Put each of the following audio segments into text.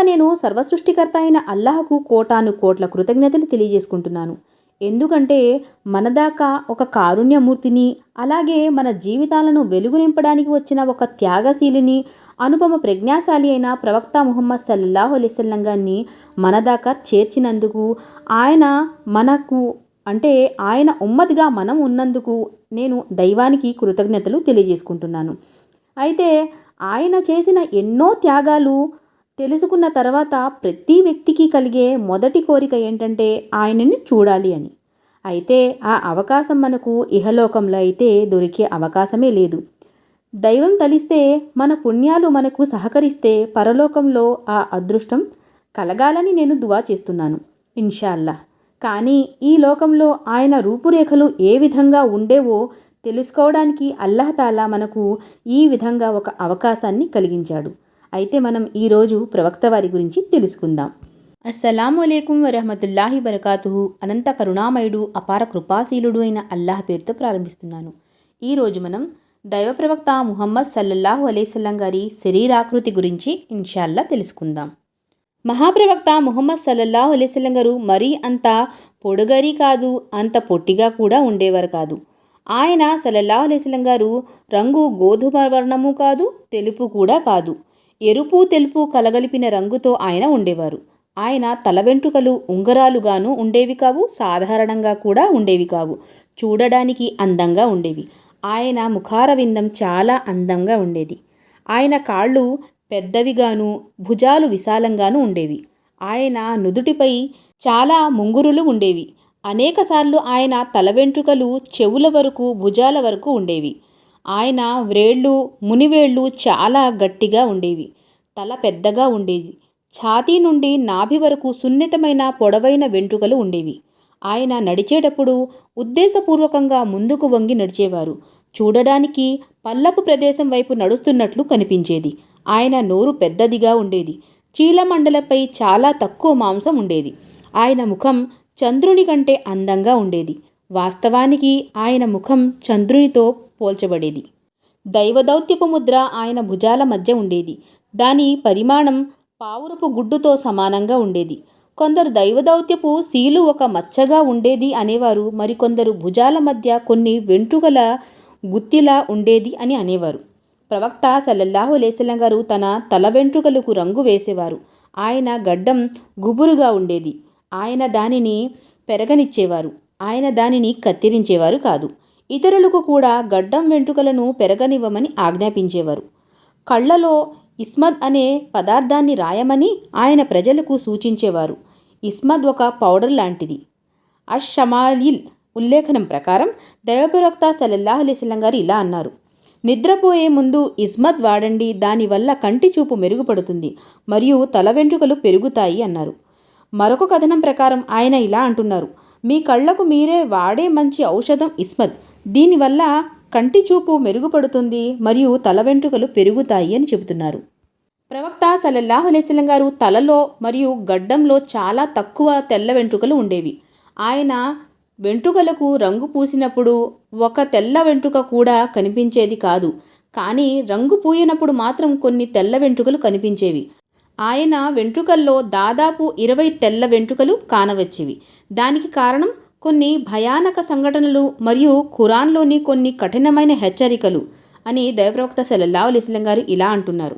ముందుగా నేను సర్వసృష్టికర్త అయిన అల్లాహకు కోటాను కోట్ల కృతజ్ఞతలు తెలియజేసుకుంటున్నాను. ఎందుకంటే మనదాకా ఒక కారుణ్యమూర్తిని అలాగే మన జీవితాలను వెలుగు నింపడానికి వచ్చిన ఒక త్యాగశీలిని అనుపమ ప్రజ్ఞాశాలి అయిన ప్రవక్త ముహమ్మద్ సల్లాహు అలైవల్లం గారిని మనదాకా చేర్చినందుకు ఆయన మనకు అంటే ఆయన ఉమ్మతిగా మనం ఉన్నందుకు నేను దైవానికి కృతజ్ఞతలు తెలియజేసుకుంటున్నాను. అయితే ఆయన చేసిన ఎన్నో త్యాగాలు తెలుసుకున్న తర్వాత ప్రతి వ్యక్తికి కలిగే మొదటి కోరిక ఏంటంటే ఆయనని చూడాలి అని. అయితే ఆ అవకాశం మనకు ఇహలోకంలో అయితే దొరికే అవకాశమే లేదు. దైవం తలిస్తే మన పుణ్యాలు మనకు సహకరిస్తే పరలోకంలో ఆ అదృష్టం కలగాలని నేను దువా చేస్తున్నాను ఇన్షాల్లా. కానీ ఈ లోకంలో ఆయన రూపురేఖలు ఏ విధంగా ఉండేవో తెలుసుకోవడానికి అల్లహతాలా మనకు ఈ విధంగా ఒక అవకాశాన్ని కలిగించాడు. అయితే మనం ఈరోజు ప్రవక్త వారి గురించి తెలుసుకుందాం. అస్సలాము వరహమతుల్లాహి బరకాతుహు. అనంత కరుణామయుడు అపార కృపాశీలుడు అయిన అల్లాహ్ పేరుతో ప్రారంభిస్తున్నాను. ఈరోజు మనం దైవ ప్రవక్త ముహమ్మద్ సల్లల్లాహు అలైసల్లం గారి శరీరాకృతి గురించి ఇన్షాల్లా తెలుసుకుందాం. మహాప్రవక్త ముహమ్మద్ సల్లల్లాహు అలైసల్లం గారు మరీ అంత పొడుగరి కాదు అంత పొట్టిగా కూడా ఉండేవారు కాదు. ఆయన సల్లల్లాహు అలైసల్లం గారు రంగు గోధుమ వర్ణము కాదు తెలుపు కూడా కాదు. ఎరుపు తెలుపు కలగలిపిన రంగుతో ఆయన ఉండేవారు. ఆయన తల వెంట్రుకలు ఉంగరాలుగాను ఉండేవి కావు సాధారణంగా కూడా ఉండేవి కావు. చూడడానికి అందంగా ఉండేవి. ఆయన ముఖారవిందం చాలా అందంగా ఉండేది. ఆయన కాళ్ళు పెద్దవిగాను భుజాలు విశాలంగాను ఉండేవి. ఆయన నుదుటిపై చాలా ముంగురులు ఉండేవి. అనేకసార్లు ఆయన తల వెంట్రుకలు చెవుల వరకు భుజాల వరకు ఉండేవి. ఆయన వ్రేళ్ళు మునివేళ్ళు చాలా గట్టిగా ఉండేవి. తల పెద్దగా ఉండేది. ఛాతీ నుండి నాభి వరకు సున్నితమైన పొడవైన వెంట్రుకలు ఉండేవి. ఆయన నడిచేటప్పుడు ఉద్దేశపూర్వకంగా ముందుకు వంగి నడిచేవారు. చూడడానికి పల్లపు ప్రదేశం వైపు నడుస్తున్నట్లు కనిపించేది. ఆయన నోరు పెద్దదిగా ఉండేది. చీలమండలపై చాలా తక్కువ మాంసం ఉండేది. ఆయన ముఖం చంద్రుని కంటే అందంగా ఉండేది. వాస్తవానికి ఆయన ముఖం చంద్రునితో పోల్చబడేది. దైవదౌత్యపు ముద్ర ఆయన భుజాల మధ్య ఉండేది. దాని పరిమాణం పావురపు గుడ్డుతో సమానంగా ఉండేది. కొందరు దైవదౌత్యపు సీలు ఒక మచ్చగా ఉండేది అనేవారు. మరికొందరు భుజాల మధ్య కొన్ని వెంట్రుకల గుత్తిలా ఉండేది అని అనేవారు. ప్రవక్త సల్లల్లాహు లేసలం గారు తన తల వెంట్రుకలకు రంగు వేసేవారు. ఆయన గడ్డం గుబురుగా ఉండేది. ఆయన దానిని పెరగనిచ్చేవారు. ఆయన దానిని కత్తిరించేవారు కాదు. ఇతరులకు కూడా గడ్డం వెంట్రుకలను పెరగనివ్వమని ఆజ్ఞాపించేవారు. కళ్ళలో ఇస్మద్ అనే పదార్థాన్ని రాయమని ఆయన ప్రజలకు సూచించేవారు. ఇస్మద్ ఒక పౌడర్ లాంటిది. అషమాలిల్ ఉల్లేఖనం ప్రకారం దైవప్రవక్త సల్లల్లాహు అలైస్లం గారు ఇలా అన్నారు. నిద్రపోయే ముందు ఇస్మద్ వాడండి దానివల్ల కంటి చూపు మెరుగుపడుతుంది మరియు తల వెంట్రుకలు పెరుగుతాయి అన్నారు. మరొక కథనం ప్రకారం ఆయన ఇలా అంటున్నారు. మీ కళ్ళకు మీరే వాడే మంచి ఔషధం ఇస్మద్. దీనివల్ల కంటి చూపు మెరుగుపడుతుంది మరియు తల వెంట్రుకలు పెరుగుతాయి అని చెబుతున్నారు. ప్రవక్త సల్లల్లాహు అలైస్లం గారు తలలో మరియు గడ్డంలో చాలా తక్కువ తెల్ల వెంట్రుకలు ఉండేవి. ఆయన వెంట్రుకలకు రంగు పూసినప్పుడు ఒక తెల్ల వెంట్రుక కూడా కనిపించేది కాదు. కానీ రంగు పూయినప్పుడు మాత్రం కొన్ని తెల్ల వెంట్రుకలు కనిపించేవి. ఆయన వెంట్రుకల్లో దాదాపు ఇరవై తెల్ల వెంట్రుకలు కానవచ్చేవి. దానికి కారణం కొన్ని భయానక సంఘటనలు మరియు ఖురాన్లోని కొన్ని కఠినమైన హెచ్చరికలు అని దైవప్రవక్త సల్లల్లాహు అలైస్లం గారు ఇలా అంటున్నారు.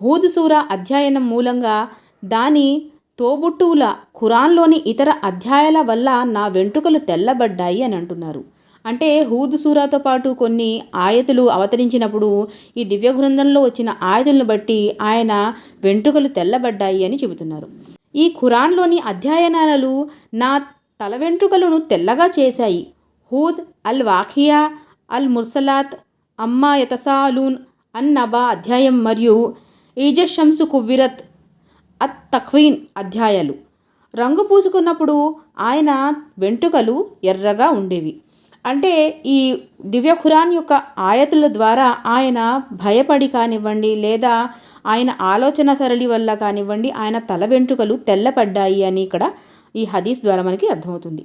హూదుసూర అధ్యయనం మూలంగా దాని తోబుట్టువుల ఖురాన్లోని ఇతర అధ్యాయాల వల్ల నా వెంట్రుకలు తెల్లబడ్డాయి అని అంటున్నారు. అంటే హూదుసూరాతో పాటు కొన్ని ఆయతులు అవతరించినప్పుడు ఈ దివ్య గ్రంథంలో వచ్చిన ఆయతులను బట్టి ఆయన వెంట్రుకలు తెల్లబడ్డాయి అని చెబుతున్నారు. ఈ ఖురాన్లోని అధ్యయనాలు నా తల వెంట్రుకలను తెల్లగా చేశాయి. హూద్ అల్ వాఖియా అల్ ముర్సలాత్ అమ్మా యతసాలూన్ అన్నబా అధ్యాయం మరియు ఈజషంసు కువ్విరత్ అత్ తఖ్వీన్ అధ్యాయాలు. రంగు పూసుకున్నప్పుడు ఆయన వెంట్రుకలు ఎర్రగా ఉండేవి. అంటే ఈ దివ్య ఖురాన్ యొక్క ఆయతుల ద్వారా ఆయన భయపడి కానివ్వండి లేదా ఆయన ఆలోచన సరళి వల్ల కానివ్వండి ఆయన తల వెంట్రుకలు తెల్లపడ్డాయి అని ఇక్కడ ఈ హదీస్ ద్వారా మనకి అర్థమవుతుంది.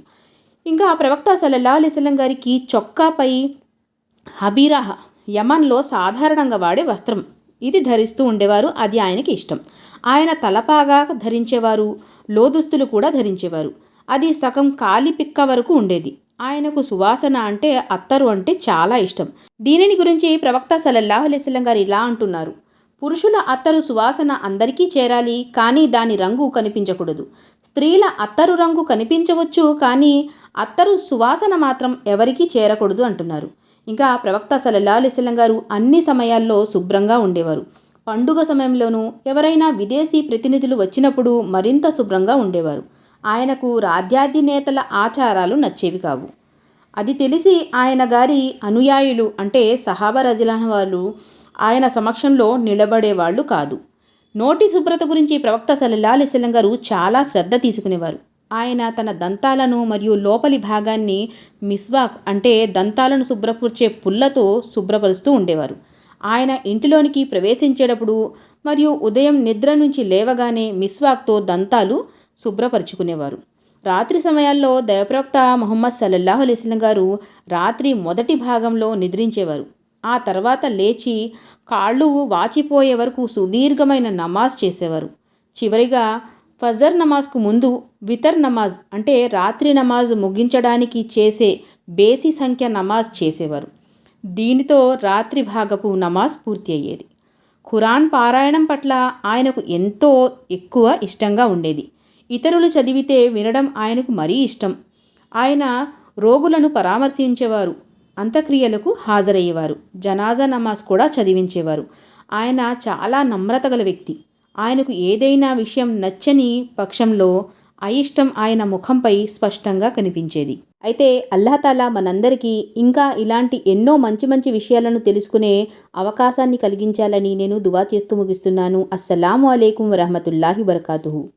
ఇంకా ప్రవక్త సల్లల్లా అలిస్లం గారికి చొక్కాపై హబీరాహ యమన్లో సాధారణంగా వాడే వస్త్రం. ఇది ధరిస్తూ ఉండేవారు అది ఆయనకి ఇష్టం. ఆయన తలపాగా ధరించేవారు లోదుస్తులు కూడా ధరించేవారు. అది సగం కాలి పిక్క వరకు ఉండేది. ఆయనకు సువాసన అంటే అత్తరు అంటే చాలా ఇష్టం. దీనిని గురించి ప్రవక్త సలల్లాహు అలైస్లం గారు ఇలా అంటున్నారు. పురుషుల అత్తరు సువాసన అందరికీ చేరాలి కానీ దాని రంగు కనిపించకూడదు. స్త్రీల అత్తరు రంగు కనిపించవచ్చు కానీ అత్తరు సువాసన మాత్రం ఎవరికీ చేరకూడదు అంటున్నారు. ఇంకా ప్రవక్త సలల్లా అలైస్లం గారు అన్ని సమయాల్లో శుభ్రంగా ఉండేవారు. పండుగ సమయంలోనూ ఎవరైనా విదేశీ ప్రతినిధులు వచ్చినప్పుడు మరింత శుభ్రంగా ఉండేవారు. ఆయనకు రాధ్యాధినేతల ఆచారాలు నచ్చేవి కావు. అది తెలిసి ఆయన గారి అనుయాయులు అంటే సహాబా రజిలాన్ వాళ్ళు ఆయన సమక్షంలో నిలబడేవాళ్ళు కాదు. నోటి శుభ్రత గురించి ప్రవక్త సల్లల్లా గారు చాలా శ్రద్ధ తీసుకునేవారు. ఆయన తన దంతాలను మరియు లోపలి భాగాన్ని మిస్వాక్ అంటే దంతాలను శుభ్రపరిచే పుల్లతో శుభ్రపరుస్తూ ఉండేవారు. ఆయన ఇంటిలోనికి ప్రవేశించేటప్పుడు మరియు ఉదయం నిద్ర నుంచి లేవగానే మిస్వాక్తో దంతాలు శుభ్రపరుచుకునేవారు. రాత్రి సమయాల్లో దయప్రవక్త మొహమ్మద్ సల్లల్లాహు అలైస్లం గారు రాత్రి మొదటి భాగంలో నిద్రించేవారు. ఆ తర్వాత లేచి కాళ్ళు వాచిపోయే వరకు సుదీర్ఘమైన నమాజ్ చేసేవారు. చివరిగా ఫజర్ నమాజ్కు ముందు వితర్ నమాజ్ అంటే రాత్రి నమాజ్ ముగించడానికి చేసే బేసి సంఖ్య నమాజ్ చేసేవారు. దీనితో రాత్రి భాగపు నమాజ్ పూర్తి అయ్యేది ఖురాన్ పారాయణం పట్ల ఆయనకు ఎంతో ఎక్కువ ఇష్టంగా ఉండేది. ఇతరులు చదివితే వినడం ఆయనకు మరీ ఇష్టం. ఆయన రోగులను పరామర్శించేవారు. అంత్యక్రియలకు హాజరయ్యేవారు. జనాజా నమాజ్ కూడా చదివించేవారు. ఆయన చాలా నమ్రత గల వ్యక్తి. ఆయనకు ఏదైనా విషయం నచ్చని పక్షంలో అయిష్టం ఆయన ముఖంపై స్పష్టంగా కనిపించేది. అయితే అల్లాహతాలా మనందరికీ ఇంకా ఇలాంటి ఎన్నో మంచి మంచి విషయాలను తెలుసుకునే అవకాశాన్ని కలిగించాలని నేను దువా చేస్తూ ముగిస్తున్నాను. అస్సలాము అలైకుం వరహమతుల్లాహి వరకాతుహు.